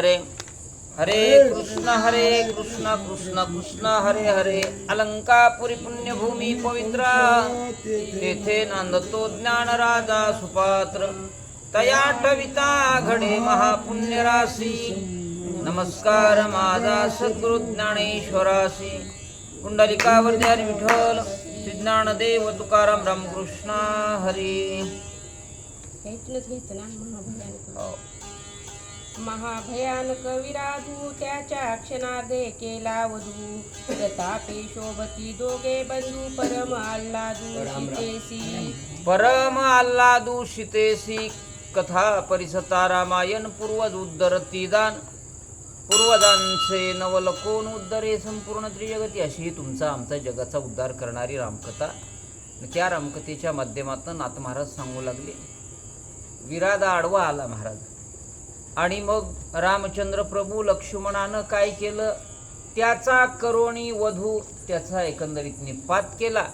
हरे हरे कृष्ण हरे कृष्ण कृष्ण कृष्ण हरे हरे. अलंकापुरी पुण्यभूमी पवित्र. तेथे नांदतो ज्ञान राजा सुपात्र. तया ठविता घडे महापुण्य राशी नमस्कार माझा सद्गुरु ज्ञानेश्वराशी. कुंडलिकावरती हरी विठ्ठल. ज्ञानदेव तुकाराम रामकृष्ण हरी. महाभयानक विराधू त्याच्या क्षणादे केला वधू. प्रतापे शोभती दोघे बंधू परम आल्हादू शितेसी. परम आल्हादू शितेसी कथा परिसता रामायण पूर्वज उद्धरती दान पूर्वजांचे नवल कोण उद्धरे संपूर्ण त्रिजगती. अशी ही तुमचा आमचा जगाचा उद्धार करणारी रामकथा. आणि त्या रामकथेच्या माध्यमातून नाथ महाराज सांगू लागले. विरादा आडवा आला महाराज. आणि मग रामचंद्र प्रभू लक्ष्मणानं काय केलं? त्याचा करोणी वधू त्याचा एकंदरीत निपात केला.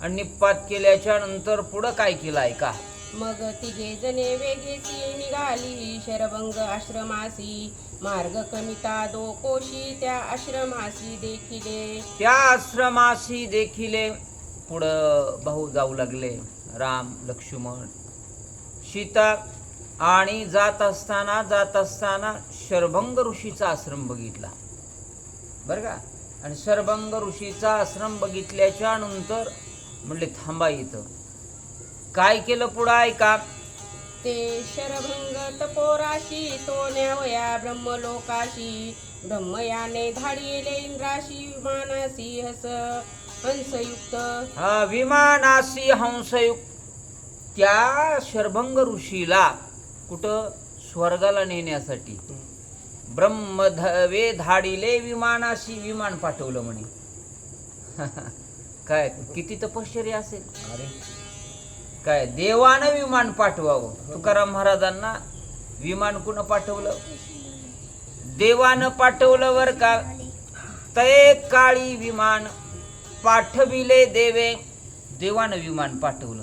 आणि निपात केल्याच्यानंतर पुढं काय केलं ऐका. मग तिघे जणे वेगेची निघाली शरभंग आश्रमासी. मार्ग कमिता दो कोशी त्या आश्रमासी देखिले. त्या आश्रमाशी देखिले पुढं भाऊ जाऊ लागले. राम लक्ष्मण सीता आणि जात असताना जात असताना शरभंग ऋषीचा आश्रम बघितला. बरं का? आणि शरभंग ऋषीचा आश्रम बघितल्याच्या नंतर म्हणले थांबा इथं. काय केलं पुढं ऐका? ते शरभंग तपोराशी तो न्यावया ब्रह्मलोकाशी ब्रह्मयाने धाडिले इंद्राशी विमानासी हस हंसयुक्त. हा, विमानासी हंसयुक्त. त्या शरभंग ऋषीला कुठं स्वर्गाला नेण्यासाठी? ब्रह्मधवे धाडिले विमानाशी विमान पाठवलं म्हणे. काय किती तपश्चर्या असेल? काय देवानं विमान पाठवावं. तुकाराम महाराजांना विमान कुणं पाठवलं? देवानं पाठवलं वर का? तय काळी विमान पाठविले देवे. देवानं विमान पाठवलं.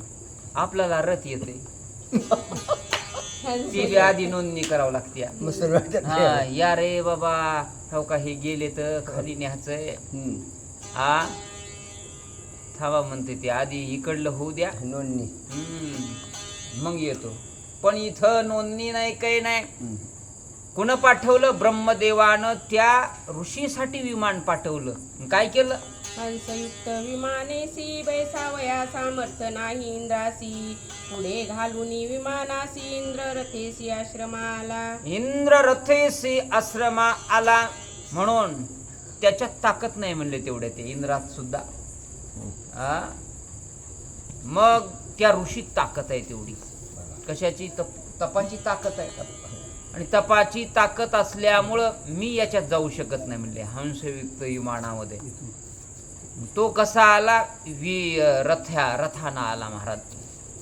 आपल्याला रथ येते. ती बी आधी नोंदणी करावं लागते हा या रे बाबा हो का हे गेले तर खाली न्यायचंय हा थांबा म्हणते ते आधी इकडलं होऊ द्या. नोंदणी. हम्म, मग येतो. पण इथं नोंदणी नाही काही नाही. कुणं पाठवलं? ब्रह्मदेवानं त्या ऋषीसाठी विमान पाठवलं. काय केलं? हंसयुक्त विमानेसी बैसावया सामर्थ्य नाही इंद्रासी. पुढे घालून विमानासी इंद्र रथेसी आश्रमाला. इंद्र रथेसी आश्रमा आला म्हणून त्याच्यात ताकद नाही म्हणले तेवढे ते इंद्रात सुद्धा. आ? मग त्या ऋषीत ताकद आहे तेवढी. कशाची? तप तपाची ताकद आहे. आणि तपाची ताकद असल्यामुळं मी याच्यात जाऊ शकत नाही म्हणले हंसयुक्त विमानामध्ये. तो कसा आला? वि रथ्या रथाना आला महाराज.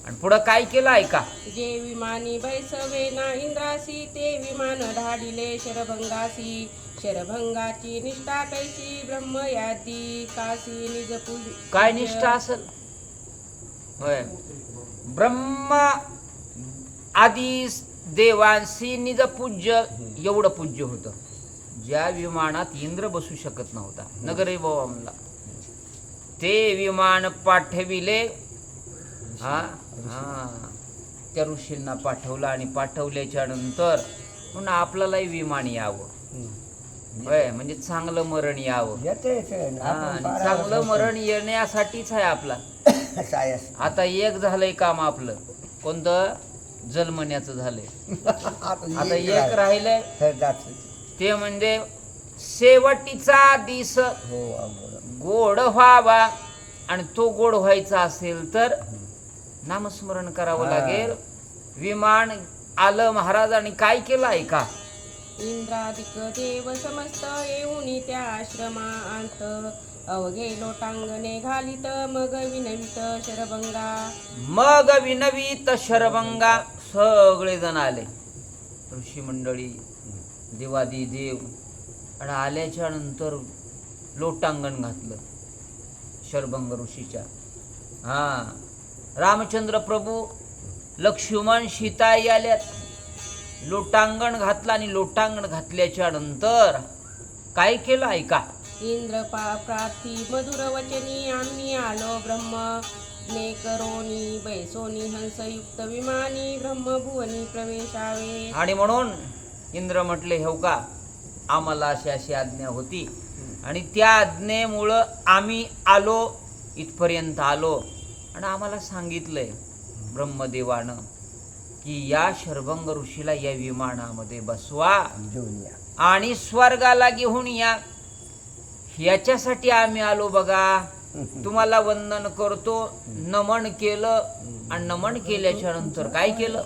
आणि पुढं काय केलं ऐका. जे विमानी बैसवे ना इंद्रासी ते विमान धाडिले शरभंगासी. शरभंगाची निष्ठा कैसी ब्रह्मयादी काशी निज पूज काय निष्ठा असेल? होय. ब्रह्म आदी देवांशी निज पूज्य एवढं पूज्य होतं. ज्या विमानात इंद्र बसू शकत नव्हता. नगरे म्हणला. ते विमान पाठविले. हा हा. त्या ऋषींना पाठवलं आणि पाठवल्याच्या नंतर पुन्हा आपल्यालाही विमान यावं. म्हणजे चांगलं मरण यावं. हा, चांगलं मरण येण्यासाठीच आहे आपला. आता एक झालंय काम आपलं. कोणतं? जन्मण्याचं झालंय. आता एक राहिलंय. ते म्हणजे शेवटीचा दिस हो. गोड व्हावा आणि तो गोड व्हायचा असेल तर नामस्मरण करावं. लागेल. विमान आलं महाराज आणि काय केलं ऐका इंद्रादिक देव समस्त येऊन त्या आश्रमांत अवघे लोटांगणे घालित मग विनवित शरभंगा. मग विनवीत शरभंगा. सगळे जण आले. ऋषी मंडळी देवादी देव आणि आल्याच्यानंतर लोटांगण घातलं. शरभंग ऋषीच्या. हा. रामचंद्र प्रभू लक्ष्मण सीताई आल्यात. लोटांगण घातलं आणि लोटांगण घातल्याच्या नंतर काय केलं ऐका. इंद्र पा प्रार्थी मधुर वचनी आम्ही आलो ब्रह्म. ने करोनी बैसोनी हंसयुक्त विमानी ब्रह्मभुवनी प्रवेशावे. आणि म्हणून इंद्र म्हटले हो का? आम्हाला अशी अशी आज्ञा होती. आणि त्या आज्ञेमुळं आम्ही आलो इथपर्यंत आलो. आणि आम्हाला सांगितलंय ब्रह्मदेवानं की या शर्भंग ऋषीला या विमानामध्ये बसवा आणि स्वर्गाला घेऊन या. ह्याच्यासाठी आम्ही आलो बघा. तुम्हाला वंदन करतो. नमन केलं. आणि नमन केल्याच्यानंतर काय केलं?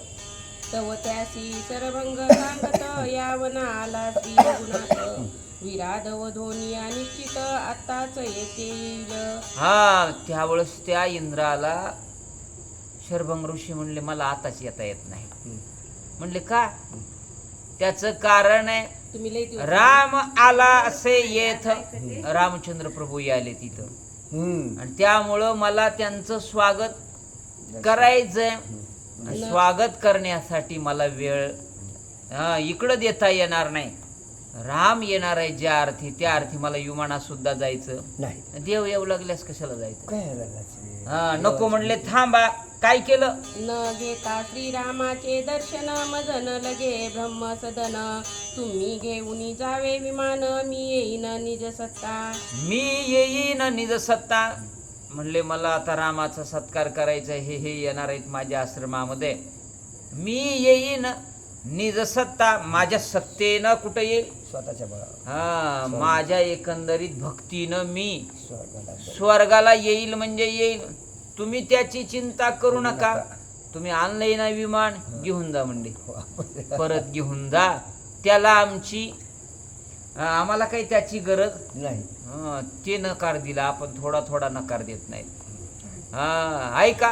तव त्यासी सरभंग सांगत यावना आला श्री रघुनाथ विराधव धोनिया निश्चित आताच येते हा त्यावेळेस त्या इंद्राला शरभंग ऋषी म्हणले मला आताच येता येत नाही. म्हणले का? त्याचं कारण आहे राम आला असे येथ रामचंद्र प्रभू आले तिथं. हम्म. आणि त्यामुळं मला त्यांचं स्वागत करायचंय. स्वागत करण्यासाठी मला वेळ हा, इकडं देता येणार नाही. राम येणार आहे ज्या अर्थी त्या अर्थी मला विमानात सुद्धा जायचं. नाही. देव येऊ लागल्यास कशाला जायचं? काय रागाचे? हा नको म्हणले थांबा. काय केलं? न घेता श्रीरामाचे दर्शन मजन लगे ब्रह्म सदन तुम्ही घेऊन जावे विमान मी येईन निज सत्ता मी येईन निज सत्ता म्हणले मला आता रामाचा सत्कार करायचा हे हे येणार आहेत माझ्या आश्रमामध्ये. मी येईन निज सत्ता माझ्या सत्तेनं कुठं येईल? स्वतःच्या हा माझ्या एकंदरीत भक्तीनं मी स्वर्गाला येईल म्हणजे येईल. तुम्ही त्याची चिंता करू नका. तुम्ही आणलंय ना विमान? घेऊन जा म्हणले परत घेऊन जा. त्याला आमची आम्हाला काही त्याची गरज नाही. हं, ते नकार दिला आपण थोडा थोडा नकार देत नाही. हा ऐका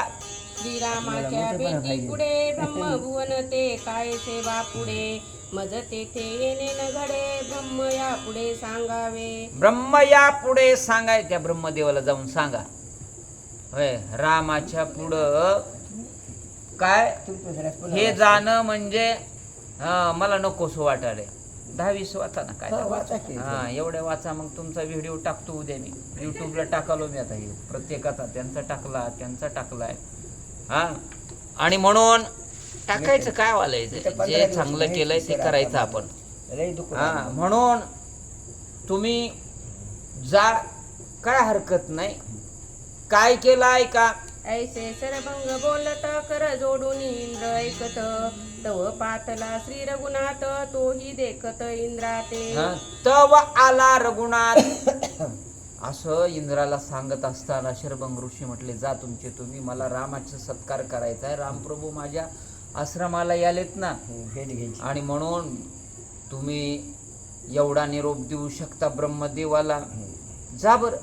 श्रीरामाच्या भेटी पुढे ब्रह्मभुवन ते काय सेवा पुढे? मज तेथे येणे न घडे ब्रह्म या पुढे सांगावे. ब्रह्म या पुढे सांगाय त्या ब्रह्मदेवाला जाऊन सांगा. होय रामाच्या पुढं काय? हे. जाणं म्हणजे हं, मला नकोस वाटायला दहावीस वाचा ना काय हा, वाचा की. हा एवढ्या वाचा मग तुमचा व्हिडिओ टाकतो उद्या मी. युट्यूबला टाकालो मी आता हे. प्रत्येकाचा त्यांचा टाकला त्यांचा टाकलाय. हा? आणि म्हणून टाकायचं काय इथं वालायचं पंधरा जे दिवस चांगलं नाही केलंय ते करायचं आपण. दुःख हा लागलं. म्हणून तुम्ही जा काय हरकत नाही. काय केलं ऐका ऐसे सरभंग बोलत कर जोडून इंद्र ऐकत. तव पातला श्री रघुनाथ तोही देखत इंद्राते. हा, तव आला रघुनाथ. असं इंद्राला सांगत असताना शरभंग ऋषी म्हटले जा तुमचे तुम्ही मला रामाचा सत्कार करायचा आहे. रामप्रभू माझ्या आश्रमाला यालेत ना. हम्म, भेट घ्यायची. आणि म्हणून तुम्ही एवढा निरोप देऊ शकता ब्रह्मदेवाला. हम्म. जा बर.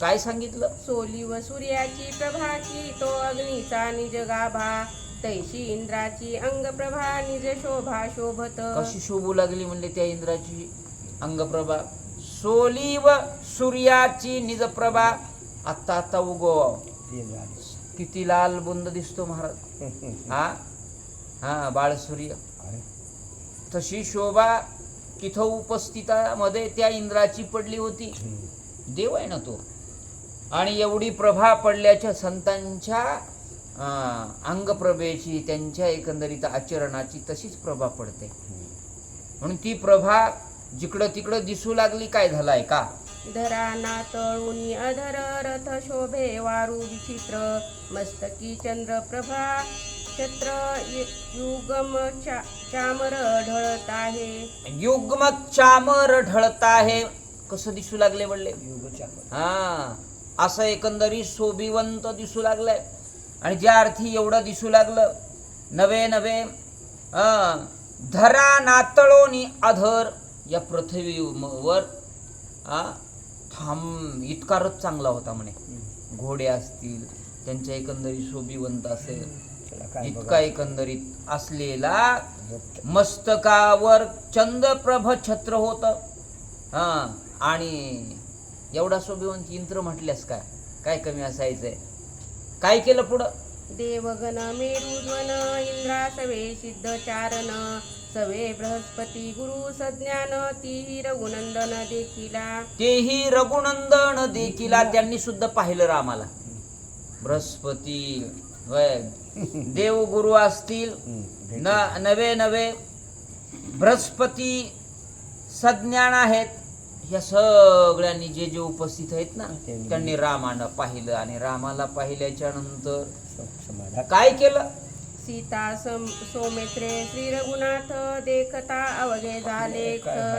काय सांगितलं? सोली व सूर्याची प्रभा की तो अग्नीचा निज गाभा तैशी इंद्राची अंगप्रभा निज शोभा शोभत. कशी शोभू लागली म्हणले त्या इंद्राची? अंगप्रभा. सोली व सूर्याची निजप्रभा आत्ता आता उगो. किती लाल बुंद दिसतो महाराज. हा? हा बाळ सूर्य. तशी शोभा तिथं उपस्थितामध्ये त्या इंद्राची पडली होती. देव आहे ना तो. आणि एवढी प्रभा पडल्याच्या संतांच्या अंगप्रभेची त्यांच्या एकंदरीत आचरणाची तशीच प्रभा पडते. म्हणून ती प्रभा जिकडं तिकडं दिसू लागली काय झालाय का? धरा ना तळुनी अधर रथ शोभे वारू विचित्र मस्तकी चंद्र प्रभा छत्र यु- युगम चा- चामर ढळत आहे. युग्म चामर ढळत आहे. कसं दिसू लागले म्हणले. हा. असं एकंदरीत शोभिवंत दिसू लागलंय आणि ज्या अर्थी एवढं दिसू लागलं नवे नवे धरा नातळोनी अधर या पृथ्वीवर थांब इतका रथ चांगला होता म्हणे. घोडे असतील त्यांच्या एकंदरीत शोभिवंत असेल इतका एकंदरीत असलेला. मस्तकावर चंद्रप्रभ छत्र होत हा आणि एवढा शोभिवंत यंत्र म्हटल्यास काय? काय कमी असायचंय? काय केलं पुढं? देवगण मेरुध्वन इंद्रा सवे सिद्ध चारण सवे बृहस्पती गुरु सज्ञान ती रघुनंदन देखिला. तेही रघुनंदन देखिला. त्यांनी सुद्धा पाहिलं रामाला बृहस्पती वय देवगुरु असतील. न नवे नवे बृहस्पती सज्ञान आहेत. या सगळ्यांनी जे जे उपस्थित आहेत ना त्यांनी- रामानं पाहिलं आणि रामाला पाहिल्याच्या नंतर काय केलं? सीता सम सोमेत्रे श्री रघुनाथ देखता अवघे झाले